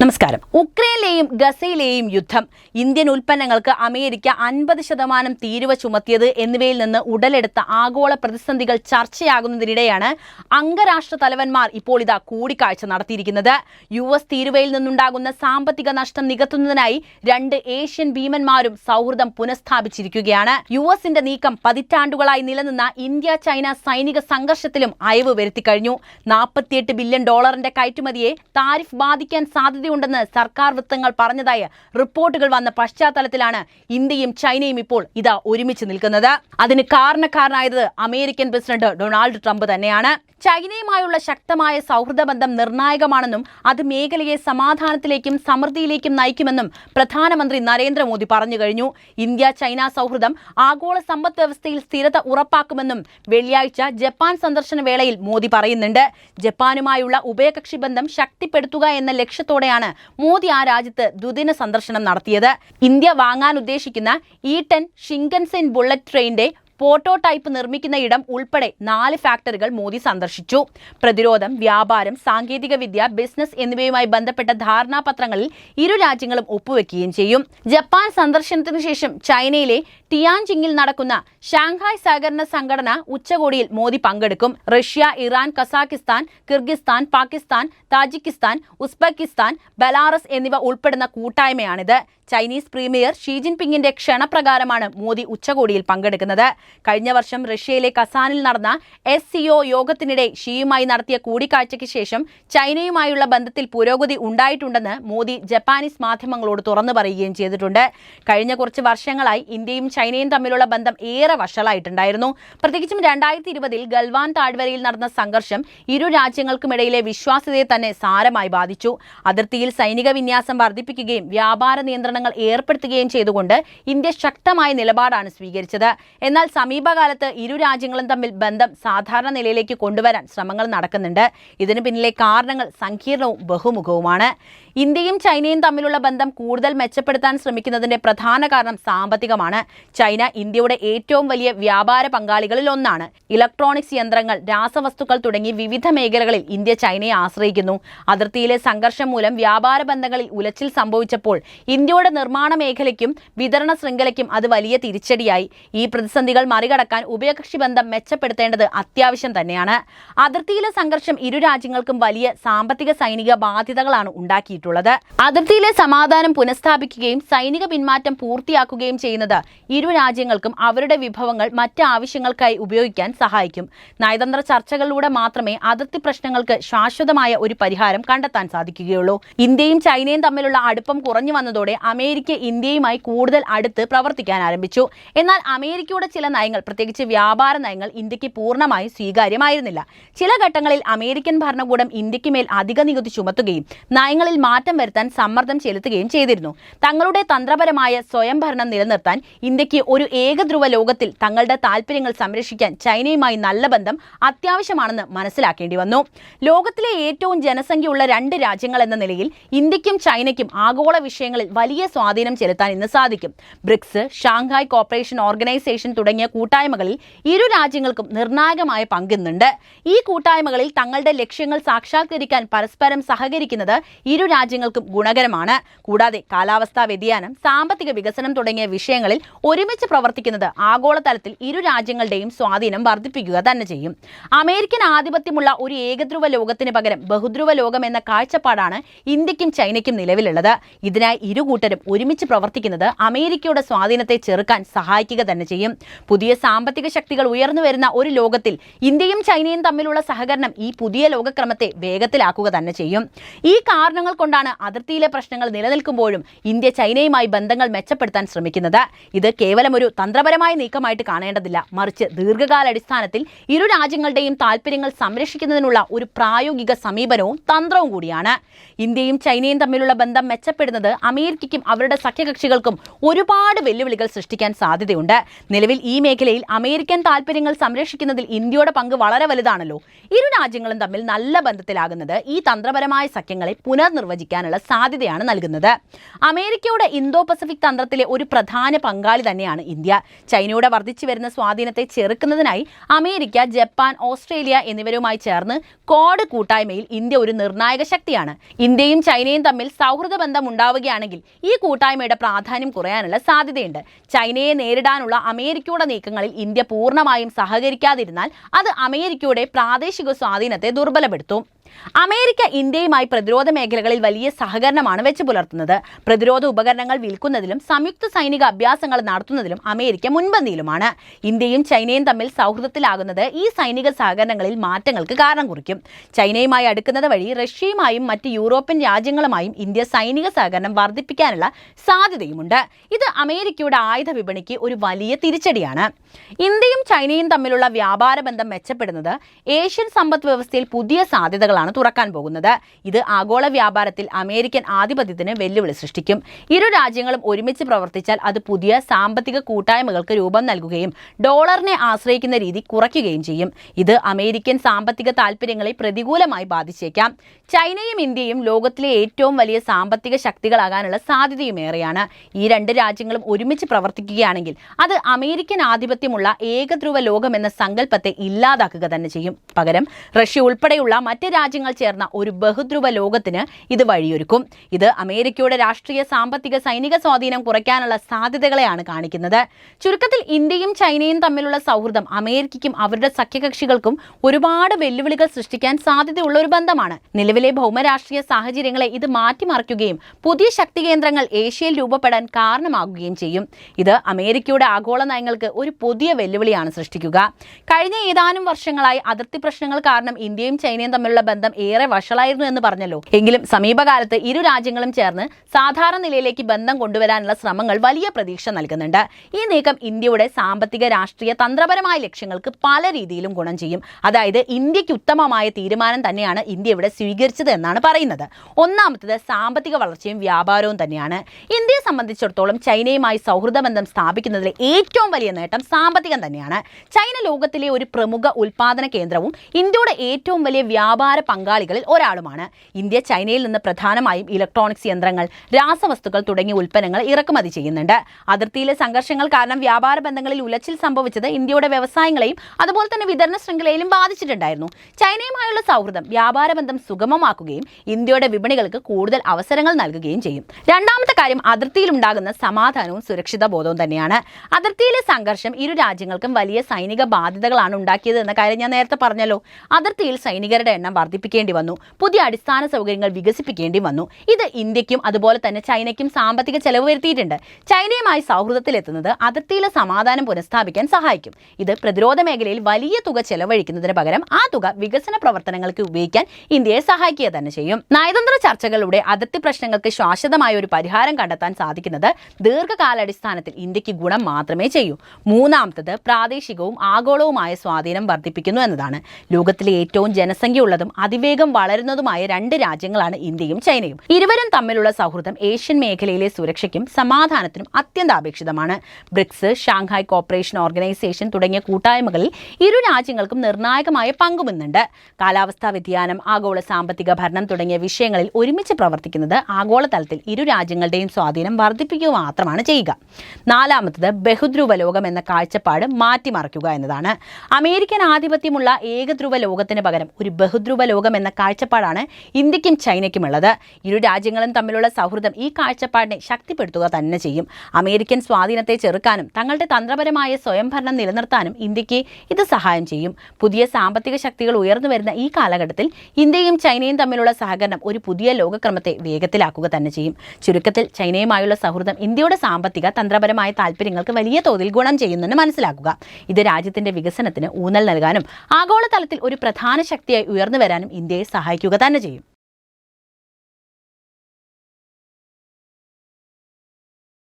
നമസ്കാരം. ഉക്രൈനിലെയും ഗസയിലെയും യുദ്ധം. ഇന്ത്യൻ ഉൽപ്പന്നങ്ങൾക്ക് അമേരിക്ക അൻപത് ശതമാനം തീരുവ ചുമത്തിയത് എന്നിവയിൽ നിന്ന് ഉടലെടുത്ത ആഗോള പ്രതിസന്ധികൾ ചർച്ചയാകുന്നതിനിടെയാണ് അംഗരാഷ്ട്ര തലവന്മാർ ഇപ്പോൾ ഇതാ കൂടിക്കാഴ്ച നടത്തിയിരിക്കുന്നത്. യു എസ് തീരുവയിൽ നിന്നുണ്ടാകുന്ന സാമ്പത്തിക നഷ്ടം നികത്തുന്നതിനായി രണ്ട് ഏഷ്യൻ ഭീമന്മാരും സൗഹൃദം പുനഃസ്ഥാപിച്ചിരിക്കുകയാണ്. യു എസിന്റെ നീക്കം പതിറ്റാണ്ടുകളായി നിലനിന്ന ഇന്ത്യ ചൈന സൈനിക സംഘർഷത്തിലും അയവ് വരുത്തിക്കഴിഞ്ഞു നാൽപ്പത്തിയെട്ട് ബില്യൺ ഡോളറിന്റെ കയറ്റുമതിയെ താരിഫ് ബാധിക്കാൻ സാധ്യതയുണ്ടെന്ന് സർക്കാർ വൃത്തങ്ങൾ പറഞ്ഞതായി റിപ്പോർട്ടുകൾ വന്ന പശ്ചാത്തലത്തിലാണ് ഇന്ത്യയും ചൈനയും ഇപ്പോൾ ഇതാ ഒരുമിച്ച് നിൽക്കുന്നത്. അതിന് കാരണക്കാരനായത് അമേരിക്കൻ പ്രസിഡന്റ് ഡൊണാൾഡ് ട്രംപ് തന്നെയാണ്. ചൈനയുമായുള്ള ശക്തമായ സൗഹൃദ ബന്ധം നിർണായകമാണെന്നും അത് മേഖലയെ സമാധാനത്തിലേക്കും സമൃദ്ധിയിലേക്കും നയിക്കുമെന്നും പ്രധാനമന്ത്രി നരേന്ദ്രമോദി പറഞ്ഞു കഴിഞ്ഞു. ഇന്ത്യ ചൈന സൗഹൃദം ആഗോള സമ്പദ് വ്യവസ്ഥയിൽ സ്ഥിരത ഉറപ്പാക്കുമെന്നും വെള്ളിയാഴ്ച ജപ്പാൻ സന്ദർശന വേളയിൽ മോദി പറയുന്നുണ്ട്. ജപ്പാനുമായുള്ള ഉഭയകക്ഷി ബന്ധം ശക്തിപ്പെടുത്തുക എന്ന ലക്ഷ്യത്തോടെയാണ് മോദി ആ രാജ്യത്ത് ദ്വിദിന സന്ദർശനം നടത്തിയത്. ഇന്ത്യ വാങ്ങാൻ ഉദ്ദേശിക്കുന്ന ഈ ടെൻ ഷിങ്കൻസെൻ ബുള്ളറ്റ് ട്രെയിനിന്റെ പ്രോട്ടോടൈപ്പ് നിർമ്മിക്കുന്ന ഇടം ഉൾപ്പെടെ നാല് ഫാക്ടറികൾ മോദി സന്ദർശിച്ചു. പ്രതിരോധം വ്യാപാരം സാങ്കേതികവിദ്യ ബിസിനസ് എന്നിവയുമായി ബന്ധപ്പെട്ട ധാരണാപത്രങ്ങളിൽ ഇരു രാജ്യങ്ങളും ഒപ്പുവെക്കുകയും ചെയ്യും. ജപ്പാൻ സന്ദർശനത്തിനു ശേഷം ചൈനയിലെ ടിയാൻജിങ്ങിൽ നടക്കുന്ന ഷാങ്ഹായ് സഹകരണ സംഘടന ഉച്ചകോടിയിൽ മോദി പങ്കെടുക്കും. Russia Iran Kazakhstan Kyrgyzstan Pakistan Tajikistan Uzbekistan Belarus എന്നിവ ഉൾപ്പെടുന്ന കൂട്ടായ്മയാണിത്. ചൈനീസ് പ്രീമിയർ ഷീ ജിൻപിങ്ങിന്റെ ക്ഷണപ്രകാരമാണ് മോദി ഉച്ചകോടിയിൽ പങ്കെടുക്കുന്നത്. കഴിഞ്ഞ വർഷം റഷ്യയിലെ കസാനിൽ നടന്ന എസ് സിഒ യോഗത്തിനിടെ ഷീയുമായി നടത്തിയ കൂടിക്കാഴ്ചയ്ക്ക് ശേഷം ചൈനയുമായുള്ള ബന്ധത്തിൽ പുരോഗതി ഉണ്ടായിട്ടുണ്ടെന്ന് മോദി ജപ്പാനീസ് മാധ്യമങ്ങളോട് തുറന്നു പറയുകയും ചെയ്തിട്ടുണ്ട്. കഴിഞ്ഞ കുറച്ച് വർഷങ്ങളായി ഇന്ത്യയും ചൈനയും തമ്മിലുള്ള ബന്ധം ഏറെ വഷളായിട്ടുണ്ടായിരുന്നു. പ്രത്യേകിച്ചും രണ്ടായിരത്തി ഇരുപതിൽ ഗൽവാൻ താഴ്വരയിൽ നടന്ന സംഘർഷം ഇരു രാജ്യങ്ങൾക്കുമിടയിലെ വിശ്വാസ്യതയെ തന്നെ സാരമായി ബാധിച്ചു. അതിർത്തിയിൽ സൈനിക വിന്യാസം വർദ്ധിപ്പിക്കുകയും വ്യാപാര നിയന്ത്രണങ്ങൾ ഏർപ്പെടുത്തുകയും ചെയ്തുകൊണ്ട് ഇന്ത്യ ശക്തമായ നിലപാടാണ് സ്വീകരിച്ചത്. എന്നാൽ സമീപകാലത്ത് ഇരു രാജ്യങ്ങളും തമ്മിൽ ബന്ധം സാധാരണ നിലയിലേക്ക് കൊണ്ടുവരാൻ ശ്രമങ്ങൾ നടക്കുന്നുണ്ട്. ഇതിനു പിന്നിലെ കാരണങ്ങൾ സങ്കീർണവും ബഹുമുഖവുമാണ്. ഇന്ത്യയും ചൈനയും തമ്മിലുള്ള ബന്ധം കൂടുതൽ മെച്ചപ്പെടുത്താൻ ശ്രമിക്കുന്നതിന്റെ പ്രധാന കാരണം സാമ്പത്തികമാണ്. ചൈന ഇന്ത്യയുടെ ഏറ്റവും വലിയ വ്യാപാര പങ്കാളികളിൽ ഒന്നാണ്. ഇലക്ട്രോണിക്സ് യന്ത്രങ്ങൾ രാസവസ്തുക്കൾ തുടങ്ങി വിവിധ മേഖലകളിൽ ഇന്ത്യ ചൈനയെ ആശ്രയിക്കുന്നു. അതിർത്തിയിലെ സംഘർഷം മൂലം വ്യാപാര ബന്ധങ്ങളിൽ ഉലച്ചിൽ സംഭവിച്ചപ്പോൾ ഇന്ത്യയുടെ നിർമ്മാണ മേഖലയ്ക്കും വിതരണ ശൃംഖലയ്ക്കും അത് വലിയ തിരിച്ചടിയായി. ഈ പ്രതിസന്ധികൾ മറികടക്കാൻ ഉഭയകക്ഷി ബന്ധം മെച്ചപ്പെടുത്തേണ്ടത് അത്യാവശ്യം തന്നെയാണ്. അതിർത്തിയിലെ സംഘർഷം ഇരു രാജ്യങ്ങൾക്കും വലിയ സാമ്പത്തിക സൈനിക ബാധ്യതകളാണ് ഉണ്ടാക്കിയിട്ടുള്ളത്. അതിർത്തിയിലെ സമാധാനം പുനഃസ്ഥാപിക്കുകയും സൈനിക പിന്മാറ്റം പൂർത്തിയാക്കുകയും ചെയ്യുന്നത് ഇരു രാജ്യങ്ങൾക്കും അവരുടെ വിഭവങ്ങൾ മറ്റ് ആവശ്യങ്ങൾക്കായി ഉപയോഗിക്കാൻ സഹായിക്കും. നയതന്ത്ര ചർച്ചകളിലൂടെ മാത്രമേ അതിർത്തി പ്രശ്നങ്ങൾക്ക് ശാശ്വതമായ ഒരു പരിഹാരം കണ്ടെത്താൻ സാധിക്കുകയുള്ളൂ. ഇന്ത്യയും ചൈനയും തമ്മിലുള്ള അടുപ്പം കുറഞ്ഞു വന്നതോടെ അമേരിക്ക ഇന്ത്യയുമായി കൂടുതൽ അടുത്ത് പ്രവർത്തിക്കാൻ ആരംഭിച്ചു. എന്നാൽ അമേരിക്കയുടെ ചില നയങ്ങൾ പ്രത്യേകിച്ച് വ്യാപാര നയങ്ങൾ ഇന്ത്യയ്ക്ക് പൂർണമായും സ്വീകാര്യമായിരുന്നില്ല. ചില ഘട്ടങ്ങളിൽ അമേരിക്കൻ ഭരണകൂടം ഇന്ത്യയ്ക്ക് മേൽ അധിക നികുതി ചുമത്തുകയും നയങ്ങളിൽ മാറ്റം വരുത്താൻ സമ്മർദ്ദം ചെലുത്തുകയും ചെയ്തിരുന്നു. തങ്ങളുടെ തന്ത്രപരമായ സ്വയംഭരണം നിലനിർത്താൻ ഇന്ത്യയ്ക്ക് ഒരു ഏകധ്രുവ ലോകത്തിൽ തങ്ങളുടെ താൽപ്പര്യങ്ങൾ സംരക്ഷിക്കാൻ ചൈനയുമായി നല്ല ബന്ധം അത്യാവശ്യമാണെന്ന് മനസ്സിലാക്കേണ്ടി വന്നു. ലോകത്തിലെ ഏറ്റവും ജനസംഖ്യയുള്ള രണ്ട് രാജ്യങ്ങൾ എന്ന നിലയിൽ ഇന്ത്യക്കും ചൈനയ്ക്കും ആഗോള വിഷയങ്ങളിൽ വലിയ സ്വാധീനം ചെലുത്താൻ ഇന്ന് സാധിക്കും. ബ്രിക്സ് ഷാങ്ഹായ് കോർപ്പറേഷൻ ഓർഗനൈസേഷൻ തുടങ്ങിയ കൂട്ടായ്മകളിൽ ഇരു രാജ്യങ്ങൾക്കും നിർണായകമായ പങ്കുന്നുണ്ട് ഈ കൂട്ടായ്മകളിൽ തങ്ങളുടെ ലക്ഷ്യങ്ങൾ സാക്ഷാത്കരിക്കാൻ പരസ്പരം സഹകരിക്കുന്നത് ഇരു രാജ്യങ്ങൾക്കും ഗുണകരമാണ്. കൂടാതെ കാലാവസ്ഥാ വ്യതിയാനം സാമ്പത്തിക വികസനം തുടങ്ങിയ വിഷയങ്ങളിൽ ഒരുമിച്ച് പ്രവർത്തിക്കുന്നത് ആഗോളതലത്തിൽ ഇരു രാജ്യങ്ങളുടെയും സ്വാധീനം വർദ്ധിപ്പിക്കുക തന്നെ ചെയ്യും. അമേരിക്കൻ ആധിപത്യമുള്ള ഒരു ഏകധ്രുവ ലോകത്തിന് പകരം ബഹുധ്രുവ ലോകം എന്ന കാഴ്ചപ്പാടാണ് ഇന്ത്യക്കും ചൈനയ്ക്കും നിലവിലുള്ളത്. ഇതിനായി ഇരു കൂട്ടരും ഒരുമിച്ച് പ്രവർത്തിക്കുന്നത് അമേരിക്കയുടെ സ്വാധീനത്തെ ചെറുക്കാൻ സഹായിക്കുക തന്നെ ചെയ്യും. പുതിയ സാമ്പത്തിക ശക്തികൾ ഉയർന്നു വരുന്ന ഒരു ലോകത്തിൽ ഇന്ത്യയും ചൈനയും തമ്മിലുള്ള സഹകരണം ഈ പുതിയ ലോകക്രമത്തെ വേഗത്തിലാക്കുക തന്നെ ചെയ്യും. ഈ കാരണങ്ങൾ കൊണ്ടാണ് അതിർത്തിയിലെ പ്രശ്നങ്ങൾ നിലനിൽക്കുമ്പോഴും ഇന്ത്യ ചൈനയുമായി ബന്ധങ്ങൾ മെച്ചപ്പെടുത്താൻ ശ്രമിക്കുന്നത്. ഇത് കേവലം ഒരു തന്ത്രപരമായ നീക്കമായിട്ട് കാണേണ്ടതില്ല. മറിച്ച് ദീർഘകാലാടിസ്ഥാനത്തിൽ ഇരു രാജ്യങ്ങളുടെയും താൽപ്പര്യങ്ങൾ സംരക്ഷിക്കുന്നതിനുള്ള ഒരു പ്രായോഗിക സമീപനവും തന്ത്രവും കൂടിയാണ്. ഇന്ത്യയും ചൈനയും തമ്മിലുള്ള ബന്ധം മെച്ചപ്പെടുന്നത് അമേരിക്കയ്ക്കും അവരുടെ സഖ്യകക്ഷികൾക്കും ഒരുപാട് വെല്ലുവിളികൾ സൃഷ്ടിക്കാൻ സാധ്യതയുണ്ട്. നിലവിൽ ഈ മേഖലയിൽ അമേരിക്കൻ താൽപ്പര്യങ്ങൾ സംരക്ഷിക്കുന്നതിൽ ഇന്ത്യയുടെ പങ്ക് വളരെ വലുതാണല്ലോ. ഇരു രാജ്യങ്ങളും തമ്മിൽ നല്ല ബന്ധത്തിലാകുന്നത് ഈ തന്ത്രപരമായ സഖ്യങ്ങളെ പുനർനിർവചിക്കാനുള്ള സാധ്യതയാണ് നൽകുന്നത്. അമേരിക്കയുടെ ഇന്തോ പസഫിക് തന്ത്രത്തിലെ ഒരു പ്രധാന പങ്കാളി തന്നെയാണ് ഇന്ത്യ. ചൈനയുടെ വർദ്ധിച്ചു വരുന്ന സ്വാധീനത്തെ ചെറുക്കുന്നതിനായി അമേരിക്ക ജപ്പാൻ ഓസ്ട്രേലിയ എന്നിവരുമായി ചേർന്ന് കോഡ് കൂട്ടായ്മയിൽ ഇന്ത്യ ഒരു നിർണായക ശക്തിയാണ്. ഇന്ത്യയും ചൈനയും തമ്മിൽ സൗഹൃദ ബന്ധം ഉണ്ടാവുകയാണെങ്കിൽ ഈ കൂട്ടായ്മയുടെ പ്രാധാന്യം കുറയാനുള്ള സാധ്യതയുണ്ട്. ചൈനയെ നേരിടാനുള്ള അമേരിക്കയുടെ നീക്കങ്ങളിൽ ഇന്ത്യ പൂർണമായും സഹകരിക്കാതിരുന്നാൽ അത് അമേരിക്കയുടെ പ്രാദേശിക സ്വാധീനത്തെ ദുർബലപ്പെടുത്തും. അമേരിക്ക ഇന്ത്യയുമായി പ്രതിരോധ മേഖലകളിൽ വലിയ സഹകരണമാണ് വെച്ച് പുലർത്തുന്നത്. പ്രതിരോധ ഉപകരണങ്ങൾ വിൽക്കുന്നതിലും സംയുക്ത സൈനിക അഭ്യാസങ്ങൾ നടത്തുന്നതിലും അമേരിക്ക മുൻപന്തിയിലുമാണ്. ഇന്ത്യയും ചൈനയും തമ്മിൽ സൗഹൃദത്തിലാകുന്നത് ഈ സൈനിക സഹകരണങ്ങളിൽ മാറ്റങ്ങൾക്ക് കാരണം കുറിക്കും. ചൈനയുമായി അടുക്കുന്നത് വഴി റഷ്യയുമായും മറ്റ് യൂറോപ്യൻ രാജ്യങ്ങളുമായും ഇന്ത്യ സൈനിക സഹകരണം വർദ്ധിപ്പിക്കാനുള്ള സാധ്യതയുമുണ്ട്. ഇത് അമേരിക്കയുടെ ആയുധ വിപണിക്ക് ഒരു വലിയ തിരിച്ചടിയാണ്. ഇന്ത്യയും ചൈനയും തമ്മിലുള്ള വ്യാപാര ബന്ധം മെച്ചപ്പെടുന്നത് ഏഷ്യൻ സമ്പദ് വ്യവസ്ഥയിൽ പുതിയ സാധ്യതകളാണ്. തുറക്കാൻ പോകുന്നത്. ഇത് ആഗോള വ്യാപാരത്തിൽ അമേരിക്കൻ ആധിപത്യത്തിന് വെല്ലുവിളി സൃഷ്ടിക്കും. ഇരു രാജ്യങ്ങളും ഒരുമിച്ച് പ്രവർത്തിച്ചാൽ അത് പുതിയ സാമ്പത്തിക കൂട്ടായ്മകൾക്ക് രൂപം നൽകുകയും ഡോളറിനെ ആശ്രയിക്കുന്ന രീതി കുറയ്ക്കുകയും ചെയ്യും. ഇത് അമേരിക്കൻ സാമ്പത്തിക താൽപ്പര്യങ്ങളെ പ്രതികൂലമായി ബാധിച്ചേക്കാം. ചൈനയും ഇന്ത്യയും ലോകത്തിലെ ഏറ്റവും വലിയ സാമ്പത്തിക ശക്തികളാകാനുള്ള സാധ്യതയും ഏറെയാണ്. ഈ രണ്ട് രാജ്യങ്ങളും ഒരുമിച്ച് പ്രവർത്തിക്കുകയാണെങ്കിൽ അത് അമേരിക്കൻ ആധിപത്യമുള്ള ഏകധ്രുവ ലോകമെന്ന സങ്കല്പത്തെ ഇല്ലാതാക്കുക തന്നെ ചെയ്യും. പകരം റഷ്യ ഉൾപ്പെടെയുള്ള മറ്റ് രാജ്യങ്ങൾ ചേർന്ന ഒരു ബഹുദ്രുവ ലോകത്തിന് ഇത് വഴിയൊരുക്കും. ഇത് അമേരിക്കയുടെ രാഷ്ട്രീയ സാമ്പത്തിക സൈനിക സ്വാധീനം കുറയ്ക്കാനുള്ള സാധ്യതകളെയാണ് കാണിക്കുന്നത്. ചുരുക്കത്തിൽ ഇന്ത്യയും ചൈനയും തമ്മിലുള്ള സൗഹൃദം അമേരിക്കയ്ക്കും അവരുടെ സഖ്യകക്ഷികൾക്കും ഒരുപാട് വെല്ലുവിളികൾ സൃഷ്ടിക്കാൻ സാധ്യതയുള്ള ഒരു ബന്ധമാണ്. നിലവിലെ ഭൗമരാഷ്ട്രീയ സാഹചര്യങ്ങളെ ഇത് മാറ്റിമറിക്കുകയും പുതിയ ശക്തി കേന്ദ്രങ്ങൾ ഏഷ്യയിൽ രൂപപ്പെടാൻ കാരണമാകുകയും ചെയ്യും. ഇത് അമേരിക്കയുടെ ആഗോള നയങ്ങൾക്ക് ഒരു പുതിയ വെല്ലുവിളിയാണ് സൃഷ്ടിക്കുക. കഴിഞ്ഞ ഏതാനും വർഷങ്ങളായി അതിർത്തി പ്രശ്നങ്ങൾ കാരണം ഇന്ത്യയും ചൈനയും തമ്മിലുള്ള ബന്ധം ഏറെ വഷളായിരുന്നു എന്ന് പറഞ്ഞല്ലോ. എങ്കിലും സമീപകാലത്ത് ഇരു രാജ്യങ്ങളും ചേർന്ന് സാധാരണ നിലയിലേക്ക് ബന്ധം കൊണ്ടുവരാനുള്ള ശ്രമങ്ങൾ വലിയ പ്രതീക്ഷ നൽകുന്നുണ്ട്. ഈ നീക്കം ഇന്ത്യയുടെ സാമ്പത്തിക രാഷ്ട്രീയ തന്ത്രപരമായ ലക്ഷ്യങ്ങൾക്ക് പല രീതിയിലും ഗുണം ചെയ്യും. അതായത് ഇന്ത്യയ്ക്ക് ഉത്തമമായ തീരുമാനം തന്നെയാണ് ഇന്ത്യ ഇവിടെ സ്വീകരിച്ചത് എന്നാണ് പറയുന്നത്. ഒന്നാമത്തത് സാമ്പത്തിക വളർച്ചയും വ്യാപാരവും തന്നെയാണ്. ഇന്ത്യയെ സംബന്ധിച്ചിടത്തോളം ചൈനയുമായി സൗഹൃദ ബന്ധം സ്ഥാപിക്കുന്നതിലെ ഏറ്റവും വലിയ നേട്ടം സാമ്പത്തികം തന്നെയാണ്. ചൈന ലോകത്തിലെ ഒരു പ്രമുഖ ഉൽപാദന കേന്ദ്രവും ഇന്ത്യയുടെ ഏറ്റവും വലിയ വ്യാപാര പങ്കാളികളിൽ ഒരാളുമാണ്. ഇന്ത്യ ചൈനയിൽ നിന്ന് പ്രധാനമായും ഇലക്ട്രോണിക്സ് യന്ത്രങ്ങൾ രാസവസ്തുക്കൾ തുടങ്ങിയ ഉൽപ്പന്നങ്ങൾ ഇറക്കുമതി ചെയ്യുന്നുണ്ട്. അതിർത്തിയിലെ സംഘർഷങ്ങൾ കാരണം വ്യാപാര ബന്ധങ്ങളിൽ ഉലച്ചിൽ സംഭവിച്ചത് ഇന്ത്യയുടെ വ്യവസായങ്ങളെയും അതുപോലെ തന്നെ വിതരണ ശൃംഖലയിലും ബാധിച്ചിട്ടുണ്ടായിരുന്നു. ചൈനയുമായുള്ള സൗഹൃദം വ്യാപാര ബന്ധം സുഗമമാക്കുകയും ഇന്ത്യയുടെ വിപണികൾക്ക് കൂടുതൽ അവസരങ്ങൾ നൽകുകയും ചെയ്യും. രണ്ടാമത്തെ കാര്യം അതിർത്തിയിൽ ഉണ്ടാകുന്ന സമാധാനവും സുരക്ഷിത ബോധവും തന്നെയാണ്. അതിർത്തിയിലെ സംഘർഷം ഇരു രാജ്യങ്ങൾക്കും വലിയ സൈനിക ബാധ്യതകളാണ് ഉണ്ടാക്കിയത് എന്ന കാര്യം ഞാൻ നേരത്തെ പറഞ്ഞല്ലോ. അതിർത്തിയിൽ സൈനികരുടെ എണ്ണം വർദ്ധിപ്പിക്കേണ്ടി വന്നു. പുതിയ അടിസ്ഥാന സൗകര്യങ്ങൾ വികസിപ്പിക്കേണ്ടി വന്നു. ഇത് ഇന്ത്യക്കും അതുപോലെ തന്നെ ചൈനയ്ക്കും സാമ്പത്തിക ചെലവ് വരുത്തിയിട്ടുണ്ട്. ചൈനയുമായി സൗഹൃദത്തിലെത്തുന്നത് അതിർത്തിയിലെ സമാധാനം പുനഃസ്ഥാപിക്കാൻ സഹായിക്കും. ഇത് പ്രതിരോധ മേഖലയിൽ വലിയ തുക ചെലവഴിക്കുന്നതിന് പകരം ആ തുക വികസന പ്രവർത്തനങ്ങൾക്ക് ഉപയോഗിക്കാൻ ഇന്ത്യയെ സഹായിക്കുക തന്നെ ചെയ്യും. നയതന്ത്ര ചർച്ചകളിലൂടെ അതിർത്തി പ്രശ്നങ്ങൾക്ക് ശാശ്വതമായ ഒരു പരിഹാരം കണ്ടെത്താൻ സാധിക്കുന്നത് ദീർഘകാലാടിസ്ഥാനത്തിൽ ഇന്ത്യയ്ക്ക് ഗുണം മാത്രമേ ചെയ്യൂ. മൂന്നാമത്തത് പ്രാദേശികവും ആഗോളവുമായ സ്വാധീനം വർദ്ധിപ്പിക്കുന്നു എന്നതാണ്. ലോകത്തിലെ ഏറ്റവും ജനസംഖ്യയുള്ളതും അതിവേഗം വളരുന്നതുമായ രണ്ട് രാജ്യങ്ങളാണ് ഇന്ത്യയും ചൈനയും. ഇരുവരും തമ്മിലുള്ള സൗഹൃദം ഏഷ്യൻ മേഖലയിലെ സുരക്ഷയ്ക്കും സമാധാനത്തിനും അത്യന്താപേക്ഷിതമാണ്. ബ്രിക്സ് ഷാങ്ഹായ് കോപ്പറേഷൻ ഓർഗനൈസേഷൻ തുടങ്ങിയ കൂട്ടായ്മകളിൽ ഇരു രാജ്യങ്ങൾക്കും നിർണായകമായ പങ്കുവന്നുണ്ട്. കാലാവസ്ഥാ വ്യതിയാനം ആഗോള സാമ്പത്തിക ഭരണം തുടങ്ങിയ വിഷയങ്ങളിൽ ഒരുമിച്ച് പ്രവർത്തിക്കുന്നത് ആഗോളതലത്തിൽ ഇരു രാജ്യങ്ങളുടെയും സ്വാധീനം വർദ്ധിപ്പിക്കുക മാത്രമാണ് ചെയ്യുക. നാലാമത്തത് ബഹുധ്രുവ ലോകം എന്ന കാഴ്ചപ്പാട് മാറ്റിമറിക്കുക എന്നതാണ്. അമേരിക്കൻ ആധിപത്യമുള്ള ഏകധ്രുവ ലോകത്തിന് പകരം ഒരു ബഹുധ്രുവ ലോകം എന്ന കാഴ്ചപ്പാടാണ് ഇന്ത്യക്കും ചൈനയ്ക്കുമുള്ളത്. ഇരു രാജ്യങ്ങളും തമ്മിലുള്ള സൗഹൃദം ഈ കാഴ്ചപ്പാടിനെ ശക്തിപ്പെടുത്തുക തന്നെ ചെയ്യും. അമേരിക്കൻ സ്വാധീനത്തെ ചെറുക്കാനും തങ്ങളുടെ തന്ത്രപരമായ സ്വയംഭരണം നിലനിർത്താനും ഇന്ത്യയ്ക്ക് ഇത് സഹായം ചെയ്യും. പുതിയ സാമ്പത്തിക ശക്തികൾ ഉയർന്നു വരുന്ന ഈ കാലഘട്ടത്തിൽ ഇന്ത്യയും ചൈനയും തമ്മിലുള്ള സഹകരണം ഒരു പുതിയ ലോകക്രമത്തെ വേഗത്തിലാക്കുക തന്നെ ചെയ്യും. ചുരുക്കത്തിൽ ചൈനയുമായുള്ള സൗഹൃദം ഇന്ത്യയുടെ സാമ്പത്തിക തന്ത്രപരമായ താല്പര്യങ്ങൾക്ക് വലിയ തോതിൽ ഗുണം ചെയ്യുന്നെന്ന് മനസ്സിലാക്കുക. ഇത് രാജ്യത്തിന്റെ വികസനത്തിന് ഊന്നൽ നൽകാനും ആഗോളതലത്തിൽ ഒരു പ്രധാന ശക്തിയായി ഉയർന്നു വരാനും ഇന്ത്യയെ സഹായിക്കുക തന്നെ ചെയ്യും.